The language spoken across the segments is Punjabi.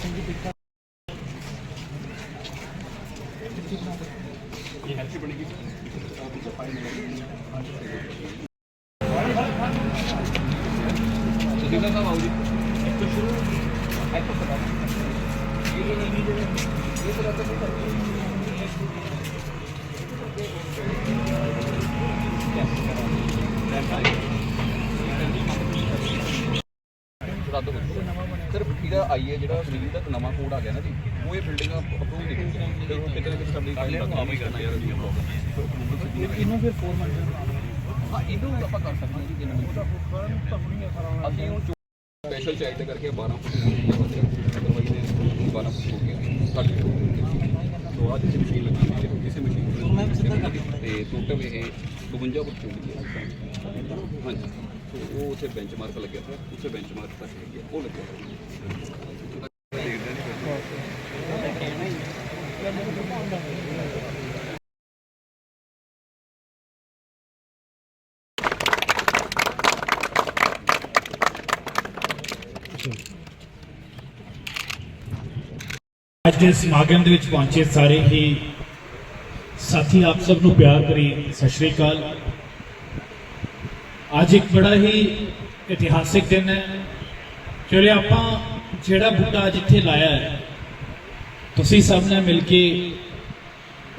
ਸਿੰਘ ਜੀ ਪਿੱਛਾ ਸੁਦੀਪ ਸਾਹਿਬ ਆਓ ਜੀ ਇੱਥੋਂ ਸ਼ੁਰੂ ਇੱਥੋਂ ਪਤਾ ਇਹ ਇਹ ਨਹੀਂ ਜਿਹੜੇ ਇਹ ਤਾਂ ਰੱਬ ਦੀ ਰੱਦ ਹੋ ਸਰ ਇਹਦਾ ਆਈਏ ਜਿਹੜਾ ਬਿਜਲੀ ਦਾ ਨਵਾਂ ਕੋਡ ਆ ਗਿਆ ਨਾ ਜੀ ਉਹ ਇਹ ਬਿਲਡਿੰਗ ਅਪਰੂਵ ਨਹੀਂ ਹੋਈ ਫਿਰ ਉਹ ਕਿਤੇ ਨਾ ਕਿਤੇ ਸਾਡੀ ਕੰਮ ਹੀ ਕਰਨਾ ਯਾਰ। ਜੀ। ਪ੍ਰੋਬਲਮ ਇਹਨੂੰ ਫਿਰ 4 ਮੰਜ਼ਿਲ ਹਾਂ। ਇਹਨੂੰ ਆਪਾਂ ਕਰ ਸਕਦੇ ਹਾਂ ਜੀ ਜਿੰਨਾ ਮਰਜ਼ੀ ਅਸੀਂ ਹੁਣ ਸਪੈਸ਼ਲ ਚਾਈਲਡ ਕਰਕੇ 12 ਫੁੱਟ ਅਦਰਵਾਈਜ਼ ਇਹ 12 ਫੁੱਟ ਹੋ ਗਿਆ। ਸਾਡੇ ਤੋਂ ਅੱਜ ਇਸ ਮਸ਼ੀਨ ਲੱਗੀ ਹੈ ਕਿਸੇ ਮਸ਼ੀਨ ਮੈਂ ਸਿੱਧਾ ਕਰ ਦਿੰਦਾ। ਤੇ ਟੋਟਲ ਇਹ 52 ਫੁੱਟ ਚੌੜੀ ਹੈ। ਹਾਂਜੀ। ਤੇ ਉਹ ਉੱਥੇ ਬੈਂਚਮਾਰਕ ਲੱਗਿਆ ਹੋਇਆ ਉੱਥੇ ਬੈਂਚਮਾਰਕ ਤੱਕ ਹੈਗੀ ਆ, ਉਹ ਲੱਗਿਆ ਹੋਇਆ। ਦੇਖਦੇ ਨਹੀਂ ਅੱਜ ਦੇ ਸਮਾਗਮ ਦੇ ਵਿੱਚ ਪਹੁੰਚੇ ਸਾਰੇ ਹੀ ਸਾਥੀ ਆਪ ਸਭ ਨੂੰ ਪਿਆਰ ਭਰੀ ਸਤਿ ਸ਼੍ਰੀ ਅਕਾਲ। ਅੱਜ ਇੱਕ ਬੜਾ ਹੀ ਇਤਿਹਾਸਿਕ ਦਿਨ ਹੈ। ਚਲੋ ਆਪਾਂ ਜਿਹੜਾ ਬੂਟਾ ਅੱਜ ਇੱਥੇ ਲਾਇਆ ਹੈ, ਤੁਸੀਂ ਸਭ ਨੇ ਮਿਲ ਕੇ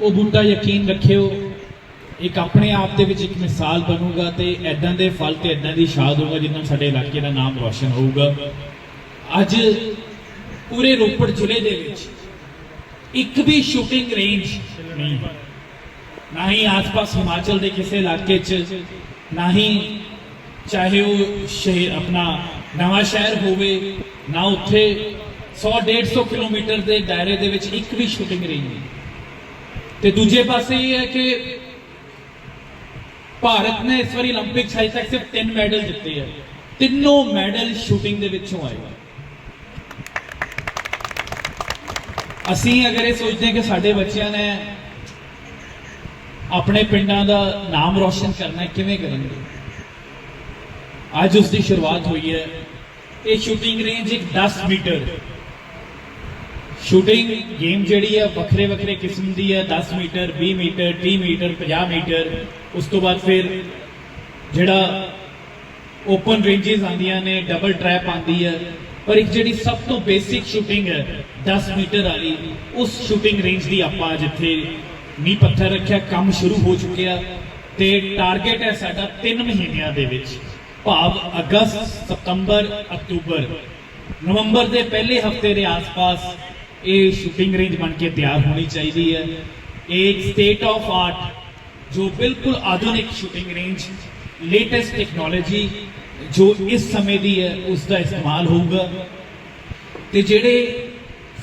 ਉਹ ਬੂਟਾ ਯਕੀਨ ਰੱਖਿਓ। ਇੱਕ ਆਪਣੇ ਆਪ ਦੇ ਵਿੱਚ ਇੱਕ ਮਿਸਾਲ ਬਣੂਗਾ ਤੇ ਐਦਾਂ ਦੇ ਫਲ ਤੇ ਐਦਾਂ ਦੀ ਸ਼ਾਦ ਹੋਊਗਾ ਜਿੰਨਾਂ ਨਾਲ ਸਾਡੇ ਇਲਾਕੇ ਦਾ ਨਾਮ ਰੋਸ਼ਨ ਹੋਊਗਾ। ਅੱਜ ਪੂਰੇ ਰੋਪੜ ਜ਼ਿਲ੍ਹੇ ਦੇ ਵਿੱਚ ਇੱਕ ਵੀ ਸ਼ੂਟਿੰਗ ਰੇਂਜ ਨਹੀਂ ਨਾ ਹੀ ਆਸ-ਪਾਸ ਹਿਮਾਚਲ ਦੇ ਕਿਸੇ ਇਲਾਕੇ 'ਚ ਨਾ ਹੀ ਚਾਹੇ ਉਹ ਸ਼ਹਿਰ ਆਪਣਾ ਨਵਾਂ ਸ਼ਹਿਰ ਹੋਵੇ ਨਾ ਉੱਥੇ 100 150 ਕਿਲੋਮੀਟਰ ਦੇ ਦਾਇਰੇ ਦੇ ਵਿੱਚ ਇੱਕ ਵੀ ਸ਼ੂਟਿੰਗ ਰੇਂਜ ਨਹੀਂ ਤੇ ਦੂਜੇ ਪਾਸੇ ਇਹ ਹੈ ਕਿ ਭਾਰਤ ਨੇ ਇਸ ਵਾਰੀ 올림픽 'ਚ ਹਜੇ ਤੱਕ ਸਿਰਫ ਤਿੰਨ ਮੈਡਲ ਜਿੱਤੇ ਆ ਤਿੰਨੋਂ ਮੈਡਲ ਸ਼ੂਟਿੰਗ ਦੇ ਵਿੱਚੋਂ ਆਏ ਆ ਅਸੀਂ ਅਗਰ ਇਹ ਸੋਚਦੇ ਹਾਂ ਕਿ ਸਾਡੇ ਬੱਚਿਆਂ ਨੇ ਆਪਣੇ ਪਿੰਡਾਂ ਦਾ ਨਾਮ ਰੌਸ਼ਨ ਕਰਨਾ ਕਿਵੇਂ ਕਰਨਗੇ? ਅੱਜ ਉਸ ਦੀ ਸ਼ੁਰੂਆਤ ਹੋਈ ਹੈ। ਇਹ ਸ਼ੂਟਿੰਗ ਰੇਂਜ ਇੱਕ 10 ਮੀਟਰ। ਸ਼ੂਟਿੰਗ ਗੇਮ ਜਿਹੜੀ ਹੈ ਵੱਖਰੇ ਵੱਖਰੇ ਕਿਸਮ ਦੀ ਹੈ। 10 ਮੀਟਰ 20 ਮੀਟਰ 30 ਮੀਟਰ 50 ਮੀਟਰ। ਉਸ ਤੋਂ ਬਾਅਦ ਫਿਰ ਜਿਹੜਾ ਓਪਨ ਰੇਂਜਸ ਆਉਂਦੀਆਂ ਨੇ ਡਬਲ ਟ੍ਰੈਪ ਆਉਂਦੀ ਹੈ। ਪਰ ਇੱਕ ਜਿਹੜੀ ਸਭ ਤੋਂ ਬੇਸਿਕ ਸ਼ੂਟਿੰਗ ਹੈ 10 ਮੀਟਰ ਵਾਲੀ, ਉਸ ਸ਼ੂਟਿੰਗ ਰੇਂਜ ਦੀ ਆਪਾਂ ਜਿੱਥੇ ਨੀਂਹ ਪੱਥਰ ਰੱਖਿਆ, ਕੰਮ ਸ਼ੁਰੂ ਹੋ ਚੁੱਕਿਆ ਤੇ ਟਾਰਗੇਟ ਹੈ ਸਾਡਾ 3 ਮਹੀਨਿਆਂ ਦੇ ਵਿੱਚ। ਭਾਵ ਅਗਸਤ, ਸਤੰਬਰ, ਅਕਤੂਬਰ। ਨਵੰਬਰ ਦੇ ਪਹਿਲੇ ਹਫ਼ਤੇ ਦੇ ਆਸ-ਪਾਸ ਇਹ ਸ਼ੂਟਿੰਗ ਰੇਂਜ ਬਣ ਕੇ ਤਿਆਰ ਹੋਣੀ ਚਾਹੀਦੀ ਹੈ। ਇਹ ਇੱਕ ਸਟੇਟ ਆਫ ਆਰਟ ਜੋ ਬਿਲਕੁਲ ਆਧੁਨਿਕ ਸ਼ੂਟਿੰਗ ਰੇਂਜ ਲੇਟੈਸਟ ਟੈਕਨੋਲੋਜੀ ਜੋ ਇਸ ਸਮੇਂ ਦੀ ਹੈ ਉਸ ਦਾ ਇਸਤੇਮਾਲ ਹੋਊਗਾ। ਤੇ ਜਿਹੜੇ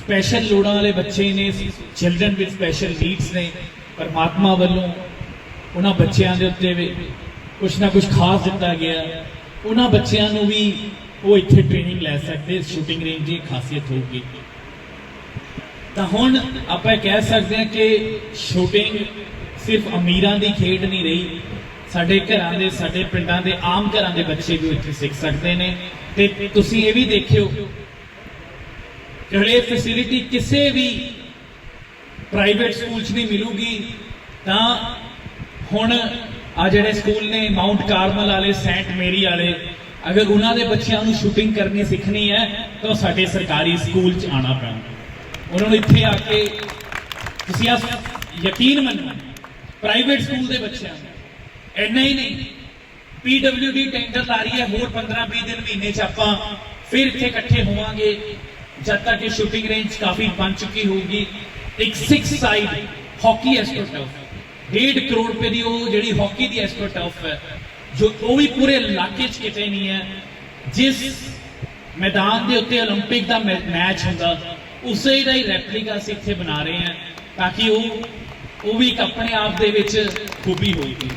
ਸਪੈਸ਼ਲ ਲੋੜਾਂ ਵਾਲੇ ਬੱਚੇ ਨੇ ਚਿਲਡਰਨ ਵਿਦ ਸਪੈਸ਼ਲ ਨੀਡਸ ਨੇ, ਪਰਮਾਤਮਾ ਵੱਲੋਂ ਉਹਨਾਂ ਬੱਚਿਆਂ ਦੇ ਉੱਤੇ ਵੀ ਕੁਝ ਨਾ ਕੁਝ ਖਾਸ ਦਿੱਤਾ ਗਿਆ। ਉਹਨਾਂ ਬੱਚਿਆਂ ਨੂੰ ਵੀ ਉਹ ਇੱਥੇ ਟ੍ਰੇਨਿੰਗ ਲੈ ਸਕਦੇ ਸ਼ੂਟਿੰਗ ਰੇਂਜ ਦੀ ਖਾਸੀਅਤ ਹੋਊਗੀ। ਤਾਂ ਹੁਣ ਆਪਾਂ ਕਹਿ ਸਕਦੇ ਹਾਂ ਕਿ ਸ਼ੂਟਿੰਗ ਸਿਰਫ ਅਮੀਰਾਂ ਦੀ ਖੇਡ ਨਹੀਂ ਰਹੀ, ਸਾਡੇ ਘਰਾਂ ਦੇ, ਸਾਡੇ ਪਿੰਡਾਂ ਦੇ ਆਮ ਘਰਾਂ ਦੇ ਬੱਚੇ ਵੀ ਇੱਥੇ ਸਿੱਖ ਸਕਦੇ ਨੇ। ਤੇ ਤੁਸੀਂ ਇਹ ਵੀ ਦੇਖਿਓ ਕਿ ਇਹ ਫੈਸਿਲਿਟੀ ਕਿਸੇ ਵੀ ਪ੍ਰਾਈਵੇਟ ਸਕੂਲ 'ਚ ਨਹੀਂ ਮਿਲੂਗੀ, ਤਾਂ ਹੁਣ ਆ ਜਿਹੜੇ ਸਕੂਲ ਨੇ ਮਾਊਂਟ ਕਾਰਮਲ ਵਾਲੇ ਸੈਂਟ ਮੇਰੀ ਵਾਲੇ, ਅਗਰ ਉਹਨਾਂ ਦੇ ਬੱਚਿਆਂ ਨੂੰ ਸ਼ੂਟਿੰਗ ਕਰਨੀ ਸਿੱਖਣੀ ਹੈ, ਤਾਂ ਉਹ ਸਾਡੇ ਸਰਕਾਰੀ ਸਕੂਲ 'ਚ ਆਣਾ ਪੈਣਾ। ਉਹਨਾਂ ਨੂੰ ਇੱਥੇ ਆ ਕੇ ਤੁਸੀਂ ਆ ਯਕੀਨ ਮੰਨੋ ਪ੍ਰਾਈਵੇਟ ਸਕੂਲ ਦੇ ਬੱਚਿਆਂ ਨੂੰ ਇੰਨਾ ਹੀ ਨਹੀਂ ਪੀਡਬਲਯੂਡੀ ਟੈਂਡਰ ਲਾ ਰਹੀ ਹੈ, ਹੋਰ 15-20 ਦਿਨ ਮਹੀਨੇ 'ਚ ਆਪਾਂ ਫਿਰ ਇੱਥੇ ਇਕੱਠੇ ਹੋਵਾਂਗੇ। ਜਦ ਤੱਕ ਇਹ ਸ਼ੂਟਿੰਗ ਰੇਂਜ ਕਾਫੀ ਬਣ ਚੁੱਕੀ ਹੋਊਗੀ ਇੱਕ 6 ਸਾਈਡ ਹਾਕੀ ਐਸਟ੍ਰੋਟਰਫ 1.5 ਕਰੋੜ ਰੁਪਏ ਦੀ ਉਹ ਜਿਹੜੀ ਹਾਕੀ ਦੀ ਐਸਟ੍ਰੋਟਰਫ ਹੈ ਜੋ ਉਹ ਵੀ ਪੂਰੇ ਇਲਾਕੇ 'ਚ ਕਿਤੇ ਨਹੀਂ ਹੈ ਜਿਸ ਮੈਦਾਨ ਦੇ ਉੱਤੇ 올림픽 ਦਾ ਮੈਚ ਹੁੰਦਾ ਉਸੇ ਦਾ ਹੀ ਰੈਪਲੀਕਾ ਅਸੀਂ ਇੱਥੇ ਬਣਾ ਰਹੇ ਹਾਂ ਤਾਂ ਕਿ ਉਹ ਉਹ ਵੀ ਇੱਕ ਆਪਣੇ ਆਪ ਦੇ ਵਿੱਚ ਖੂਬੀ ਹੋਏਗੀ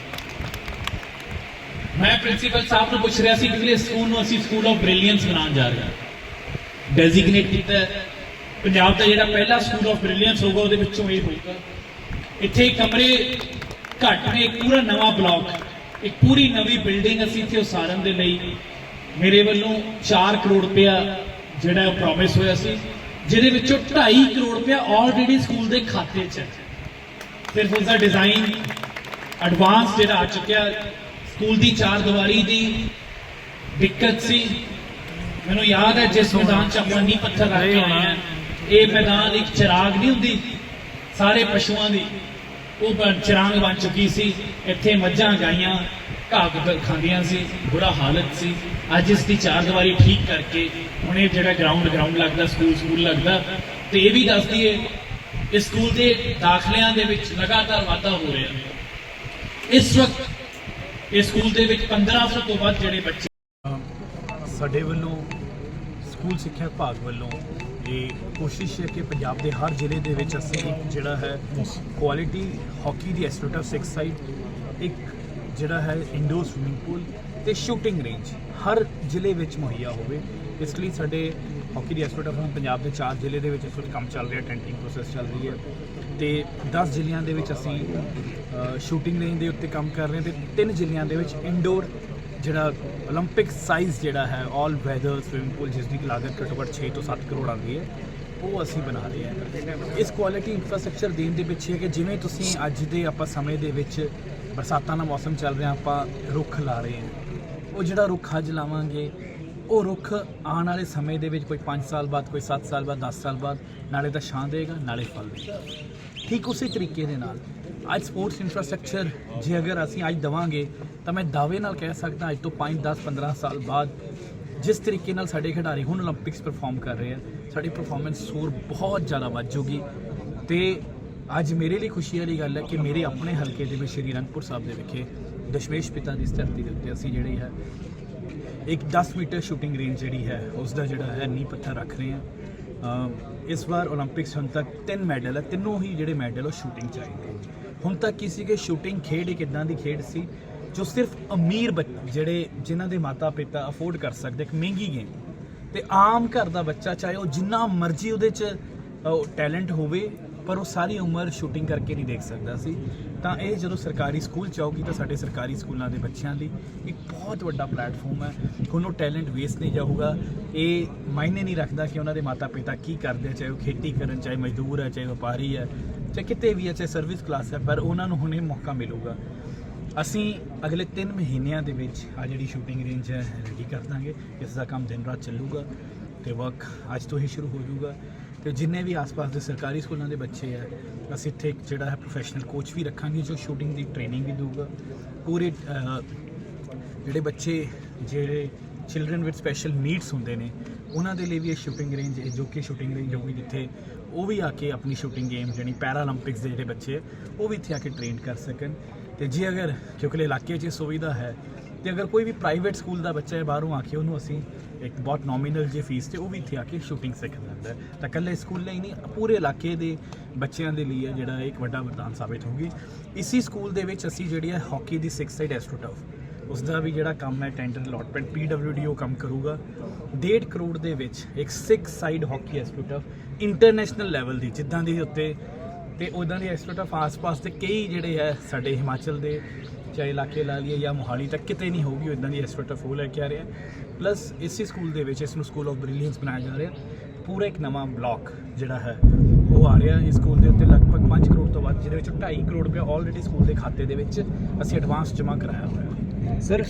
ਮੈਂ ਪ੍ਰਿੰਸੀਪਲ ਸਾਹਿਬ ਨੂੰ ਪੁੱਛ ਰਿਹਾ ਸੀ ਕਿ ਇਸ ਸਕੂਲ ਨੂੰ ਅਸੀਂ ਸਕੂਲ ਆਫ ਬ੍ਰਿਲੀਅੰਸ ਬਣਾਉਣ ਜਾ ਰਹੇ ਹਾਂ ਡੈਜ਼ਿਗਨੇਟ ਕੀਤਾ ਪੰਜਾਬ ਦਾ ਜਿਹੜਾ ਪਹਿਲਾ ਸਕੂਲ ਆਫ ਬ੍ਰਿਲੀਅੰਸ ਹੋਊਗਾ, ਉਹਦੇ ਵਿੱਚੋਂ ਇਹ ਹੋਊਗਾ। ਇੱਥੇ ਕਮਰੇ ਘੱਟ ਨੇ, ਇੱਕ ਪੂਰਾ ਨਵਾਂ ਬਲਾਕ ਇੱਕ ਪੂਰੀ ਨਵੀਂ ਬਿਲਡਿੰਗ ਅਸੀਂ ਇੱਥੇ ਉਸਾਰਨ ਦੇ ਲਈ ਮੇਰੇ ਵੱਲੋਂ 4 ਕਰੋੜ ਰੁਪਇਆ ਜਿਹੜਾ ਉਹ ਪ੍ਰੋਮਿਸ ਹੋਇਆ ਸੀ, ਜਿਹਦੇ ਵਿੱਚੋਂ 2.5 ਕਰੋੜ ਰੁਪਇਆ ਆਲਰੇਡੀ ਸਕੂਲ ਦੇ ਖਾਤੇ 'ਚ ਸਿਰਫ ਉਸਦਾ ਡਿਜ਼ਾਈਨ ਐਡਵਾਂਸ ਜਿਹੜਾ ਆ ਚੁੱਕਿਆ ਸਕੂਲ ਦੀ ਚਾਰ ਦੀਵਾਰੀ ਦੀ ਦਿੱਕਤ ਸੀ। ਮੈਨੂੰ ਯਾਦ ਹੈ ਜਿਸ ਮੈਦਾਨ 'ਚ ਆਪਾਂ ਨੀਂਹ ਪੱਥਰ ਰੱਖ ਕੇ ਆਏ ਹਾਂ ਇਹ ਮੈਦਾਨ ਇੱਕ ਚਿਰਾਗ ਨਹੀਂ ਹੁੰਦੀ ਸਾਰੇ ਪਸ਼ੂਆਂ ਦੀ। ਉਹ ਬਣ ਚਿਰਾਗ ਬਣ ਚੁੱਕੀ ਸੀ ਇੱਥੇ ਮੱਝਾਂ ਗਾਈਆਂ ਘਾਹ ਕ- ਖਾਂਦੀਆਂ ਸੀ ਬੁਰਾ ਹਾਲਤ ਸੀ। ਅੱਜ ਇਸ ਦੀ ਚਾਰ ਦੀਵਾਰੀ ਠੀਕ ਕਰਕੇ ਹੁਣ ਇਹ ਜਿਹੜਾ ਗਰਾਊਂਡ ਗਰਾਊਂਡ ਲੱਗਦਾ ਸਕੂਲ ਸਕੂਲ ਲੱਗਦਾ ਤੇ ਇਹ ਵੀ ਦੱਸ ਦਈਏ ਇਸ ਸਕੂਲ ਦੇ ਦਾਖਲਿਆਂ ਦੇ ਵਿੱਚ ਲਗਾਤਾਰ ਵਾਧਾ ਹੋ ਰਿਹਾ। ਇਸ ਵਕਤ ਇਸ ਸਕੂਲ ਦੇ ਵਿੱਚ 1500 ਤੋਂ ਵੱਧ ਜਿਹੜੇ ਬੱਚੇ ਸਾਡੇ ਵੱਲੋਂ ਸਕੂਲ ਸਿੱਖਿਆ ਵਿਭਾਗ ਵੱਲੋਂ ਇਹ ਕੋਸ਼ਿਸ਼ ਹੈ ਕਿ ਪੰਜਾਬ ਦੇ ਹਰ ਜ਼ਿਲ੍ਹੇ ਦੇ ਵਿੱਚ ਅਸੀਂ ਜਿਹੜਾ ਹੈ ਕੁਆਲਿਟੀ ਹਾਕੀ ਦੀ ਐਸਟੋਟ ਆਫ ਸਿਕਸ ਸਾਈਡ ਇੱਕ ਜਿਹੜਾ ਹੈ ਇੰਡੋਰ ਸਵਿਮਿੰਗ ਪੂਲ ਤੇ ਸ਼ੂਟਿੰਗ ਰੇਂਜ ਹਰ ਜ਼ਿਲ੍ਹੇ ਵਿੱਚ ਮੁਹੱਈਆ ਹੋਵੇ। ਇਸ ਲਈ ਸਾਡੇ ਹਾਕੀ ਦੀ ਐਸਟ੍ਰੋਟਾ ਪੰਜਾਬ ਦੇ ਚਾਰ ਜ਼ਿਲ੍ਹੇ ਦੇ ਵਿੱਚ ਇਸ ਵਕਤ ਕੰਮ ਚੱਲ ਰਿਹਾ ਟੈਂਟਿੰਗ ਪ੍ਰੋਸੈਸ ਚੱਲ ਰਹੀ ਹੈ। ਤੇ 10 ਜ਼ਿਲ੍ਹਿਆਂ ਦੇ ਵਿੱਚ ਅਸੀਂ ਸ਼ੂਟਿੰਗ ਰੇਂਜ ਦੇ ਉੱਤੇ ਕੰਮ ਕਰ ਰਹੇ ਹਾਂ ਤੇ ਤਿੰਨ ਜ਼ਿਲ੍ਹਿਆਂ ਦੇ ਵਿੱਚ ਇਨਡੋਰ ਜਿਹੜਾ 올림픽 ਸਾਈਜ਼ ਜਿਹੜਾ ਹੈ 올 ਵੈਦਰ ਸਵਿਮਿੰਗ ਪੂਲ ਜਿਸ ਦੀ ਲਾਗਤ ਘੱਟੋ ਘੱਟ 6 ਤੋਂ 7 ਕਰੋੜ ਆਉਂਦੀ ਹੈ ਉਹ ਅਸੀਂ ਬਣਾ ਰਹੇ ਹਾਂ ਇਸ ਕੁਆਲਿਟੀ ਇਨਫਰਾਸਟ੍ਰਕਚਰ ਦੇਣ ਦੇ ਪਿੱਛੇ ਹੈ ਕਿ ਜਿਵੇਂ ਤੁਸੀਂ ਅੱਜ ਦੇ ਆਪਾਂ ਸਮੇਂ ਦੇ ਵਿੱਚ ਬਰਸਾਤਾਂ ਦਾ ਮੌਸਮ ਚੱਲ ਰਿਹਾ ਆਪਾਂ ਰੁੱਖ ਲਾ ਰਹੇ ਹਾਂ ਉਹ ਜਿਹੜਾ ਰੁੱਖ ਅੱਜ ਲਾਵਾਂਗੇ ਉਹ ਰੁੱਖ ਆਉਣ ਵਾਲੇ ਸਮੇਂ ਦੇ ਵਿੱਚ ਕੋਈ 5 ਸਾਲ ਬਾਅਦ ਕੋਈ 7 ਸਾਲ ਬਾਅਦ 10 ਸਾਲ ਬਾਅਦ ਨਾਲੇ ਤਾਂ ਛਾਂ ਦੇਗਾ ਨਾਲੇ ਫਲ ਦੇਗਾ ਠੀਕ ਉਸੇ ਤਰੀਕੇ ਦੇ ਨਾਲ ਅੱਜ ਸਪੋਰਟਸ ਇਨਫਰਾਸਟ੍ਰਕਚਰ ਜੇ ਅਗਰ ਅਸੀਂ ਅੱਜ ਦਵਾਂਗੇ, ਤਾਂ ਮੈਂ ਦਾਅਵੇ ਨਾਲ ਕਹਿ ਸਕਦਾ ਅੱਜ ਤੋਂ 5 10 15 ਸਾਲ ਬਾਅਦ ਜਿਸ ਤਰੀਕੇ ਨਾਲ ਸਾਡੇ ਖਿਡਾਰੀ ਹੁਣ 올림픽ਸ ਪਰਫਾਰਮ ਕਰ ਰਹੇ ਆ, ਸਾਡੀ ਪਰਫਾਰਮੈਂਸ ਹੋਰ ਬਹੁਤ ਜ਼ਿਆਦਾ ਵੱਧ ਜੂਗੀ ਤੇ ਅੱਜ ਮੇਰੇ ਲਈ ਖੁਸ਼ੀ ਵਾਲੀ ਗੱਲ ਹੈ ਕਿ ਮੇਰੇ ਆਪਣੇ ਹਲਕੇ ਦੇ ਵਿੱਚ ਸ਼੍ਰੀ ਰਣਪੁਰ ਸਾਹਿਬ ਦੇ ਵਿਖੇ ਦਸ਼ਮੇਸ਼ ਪਿਤਾ ਦੀ ਧਰਤੀ ਦੇ ਉੱਤੇ ਅਸੀਂ ਜਿਹੜੀ ਹੈ ਇੱਕ 10 ਮੀਟਰ ਸ਼ੂਟਿੰਗ ਰੇਂਜ ਜਿਹੜੀ ਹੈ ਉਸ ਦਾ ਜਿਹੜਾ ਹੈ ਨੀ ਪੱਥਰ ਰੱਖ ਰਹੇ ਆ। ਇਸ ਵਾਰ 올림픽ਸ ਹੁਣ ਤੱਕ 3 ਮੈਡਲ ਹੈ, ਤਿੰਨੋਂ ਹੀ ਜਿਹੜੇ ਮੈਡਲ ਉਹ ਸ਼ੂਟਿੰਗ ਚਾਹੀਦੇ ਹੁਣ ਤੱਕ ਕੀ ਸੀ ਕਿ ਸ਼ੂਟਿੰਗ ਖੇਡ ਇੱਕ ਇਦਾਂ ਦੀ ਖੇਡ ਸੀ ਜੋ ਸਿਰਫ ਅਮੀਰ ਬੱਚ- ਜਿਹੜੇ ਜਿਨ੍ਹਾਂ ਦੇ ਮਾਤਾ ਪਿਤਾ ਅਫੋਰਡ ਕਰ ਸਕਦੇ, ਇੱਕ ਮਹਿੰਗੀ ਗੇਮ ਤੇ ਆਮ ਘਰ ਦਾ ਬੱਚਾ ਚਾਹੇ ਉਹ ਜਿੰਨਾ ਮਰਜ਼ੀ ਉਹਦੇ ਚ ਟੈਲੈਂਟ ਹੋਵੇ, ਪਰ ਉਹ ਸਾਰੀ ਉਮਰ ਸ਼ੂਟਿੰਗ ਕਰਕੇ ਨਹੀਂ ਦੇਖ ਸਕਦਾ ਸੀ। ਤਾਂ ਇਹ ਜਦੋਂ ਸਰਕਾਰੀ ਸਕੂਲ ਚ ਆਊਗੀ ਤਾਂ ਸਾਡੇ ਸਰਕਾਰੀ ਸਕੂਲਾਂ ਦੇ ਬੱਚਿਆਂ ਲਈ ਇੱਕ ਬਹੁਤ ਵੱਡਾ ਪਲੇਟਫਾਰਮ ਹੈ। ਹੁਣ ਉਹ ਟੈਲੈਂਟ ਵੇਸਟ ਨਹੀਂ ਜਾਊਗਾ। ਇਹ ਮਾਇਨੇ ਨਹੀਂ ਰੱਖਦਾ ਕਿ ਉਹਨਾਂ ਦੇ ਮਾਤਾ ਪਿਤਾ ਕੀ ਕਰਦੇ ਚਾਹੇ ਉਹ ਖੇਤੀ ਕਰਨ, ਚਾਹੇ ਮਜ਼ਦੂਰ ਹੈ, ਚਾਹੇ ਵਪਾਰੀ ਹੈ। ਚਾਹੇ ਕਿਤੇ ਵੀ ਹੈ, ਚਾਹੇ ਸਰਵਿਸ ਕਲਾਸ ਹੈ, ਪਰ ਉਹਨਾਂ ਨੂੰ ਹੁਣ ਇਹ ਮੌਕਾ ਮਿਲੂਗਾ। ਅਸੀਂ ਅਗਲੇ 3 ਮਹੀਨਿਆਂ ਦੇ ਵਿੱਚ ਆ ਜਿਹੜੀ ਸ਼ੂਟਿੰਗ ਰੇਂਜ ਹੈ ਰੈਡੀ ਕਰ ਦਾਂਗੇ। ਇਸ ਦਾ ਕੰਮ ਦਿਨ ਰਾਤ ਚੱਲੂਗਾ ਤੇ ਵਰਕ ਅੱਜ ਤੋਂ ਹੀ ਸ਼ੁਰੂ ਹੋ ਜਾਊਗਾ। ਤੇ ਜਿੰਨੇ ਵੀ ਆਸ-ਪਾਸ ਦੇ ਸਰਕਾਰੀ ਸਕੂਲਾਂ ਦੇ ਬੱਚੇ ਆ, ਅਸੀਂ ਇੱਥੇ ਇੱਕ ਜਿਹੜਾ ਹੈ ਪ੍ਰੋਫੈਸ਼ਨਲ ਕੋਚ ਵੀ ਰੱਖਾਂਗੇ, ਜੋ ਸ਼ੂਟਿੰਗ ਦੀ ਟ੍ਰੇਨਿੰਗ ਵੀ ਦਊਗਾ। ਪੂਰੇ ਜਿਹੜੇ ਬੱਚੇ, ਜਿਹੜੇ ਚਿਲਡਰਨ ਵਿਦ ਸਪੈਸ਼ਲ ਨੀਡਸ ਹੁੰਦੇ ਨੇ ਉਹਨਾਂ ਦੇ ਲਈ ਵੀ ਇਹ ਸ਼ੂਟਿੰਗ ਰੇਂਜ ਹੈ ਜੋ ਕਿ ਸ਼ੂਟਿੰਗ ਰੇਂਜ ਹੋਊਗੀ ਜਿੱਥੇ ਉਹ ਵੀ ਆ ਕੇ ਆਪਣੀ ਸ਼ੂਟਿੰਗ ਗੇਮ ਜਾਨੀ ਪੈਰਾਲੰਪਿਕਸ ਦੇ ਜਿਹੜੇ ਬੱਚੇ ਉਹ ਵੀ ਇੱਥੇ ਆ ਕੇ ਟ੍ਰੇਨ ਕਰ ਸਕਣ। ਤੇ ਜੇ ਅਗਰ, ਕਿਉਂਕਿ ਇਲਾਕੇ 'ਚ ਸੁਵਿਧਾ ਹੈ, ਤੇ ਅਗਰ ਕੋਈ ਵੀ ਪ੍ਰਾਈਵੇਟ ਸਕੂਲ ਦਾ ਬੱਚਾ ਹੈ ਬਾਹਰੋਂ ਆ ਕੇ ਉਹਨੂੰ ਅਸੀਂ ਇੱਕ ਬਹੁਤ ਨੋਮੀਨਲ ਜੇ ਫੀਸ ਤੇ ਉਹ ਵੀ ਇੱਥੇ ਆ ਕੇ ਸ਼ੂਟਿੰਗ ਸਿੱਖ ਲੈਂਦਾ ਤਾਂ ਇਕੱਲੇ ਸਕੂਲ ਲਈ ਨਹੀਂ, ਪੂਰੇ ਇਲਾਕੇ ਦੇ ਬੱਚਿਆਂ ਦੇ ਲਈ ਹੈ ਜਿਹੜਾ ਇੱਕ ਵੱਡਾ ਵਰਦਾਨ ਸਾਬਿਤ ਹੋਊਗੀ। ਇਸੇ ਸਕੂਲ ਦੇ ਵਿੱਚ ਅਸੀਂ ਜਿਹੜੀ ਹੈ ਹਾਕੀ ਦੀ ਸਿਕਸ ਸਾਈਡ ਐਸਟ੍ਰੋਟਰਫ ਉਸ ਦਾ ਵੀ ਜਿਹੜਾ ਕੰਮ ਹੈ ਟੈਂਡਰ ਅਲਾਟਮੈਂਟ ਪੀਡਬਲਯੂਡੀ ਉਹ ਕੰਮ ਕਰੂਗਾ। 1.5 ਕਰੋੜ ਦੇ ਵਿੱਚ ਇੱਕ 6 side hockey astroturf international level ਦੀ, ਜਿੱਦਾਂ ਦੀ ਉੱਤੇ ਤੇ ਉਦਾਂ ਦੀ ਐਸਟ੍ਰੋਟਰਫ ਆਸ-ਪਾਸ ਦੇ ਕਈ ਜਿਹੜੇ ਹੈ ਸਾਡੇ ਹਿਮਾਚਲ ਦੇ, ਚਾਹੇ ਇਲਾਕੇ ਲਾ ਲਈਏ ਜਾਂ ਮੋਹਾਲੀ ਤੱਕ ਕਿਤੇ ਨਹੀਂ ਹੋਊਗੀ ਇਦਾਂ ਦੀ ਐਸਟ੍ਰੋਟਰਫ ਉਹ ਲੈ ਕੇ ਆ ਰਿਹਾ। ਪਲੱਸ ਇਸੇ ਸਕੂਲ ਦੇ ਵਿੱਚ ਇਸ ਨੂੰ ਸਕੂਲ ਆਫ ਬ੍ਰਿਲੀਅੰਸ ਬਣਾਇਆ ਜਾ ਰਿਹਾ। ਪੂਰਾ ਇੱਕ ਨਵਾਂ ਬਲਾਕ ਜਿਹੜਾ ਹੈ, ਉਹ ਆ ਰਿਹਾ। ਇਸ ਸਕੂਲ ਦੇ ਉੱਤੇ ਲਗਭਗ 5 ਕਰੋੜ ਤੋਂ ਵੱਧ, ਜਿਹਦੇ ਵਿੱਚ 2.5 ਕਰੋੜ ਰੁਪਏ ਆਲਰੇਡੀ ਸਕੂਲ ਦੇ ਖਾਤੇ ਦੇ ਵਿੱਚ ਅਸੀਂ ਐਡਵਾਂਸ ਜਮ੍ਹਾਂ ਕਰਾਇਆ ਹੋਇਆ। ਹੈ ਸਰ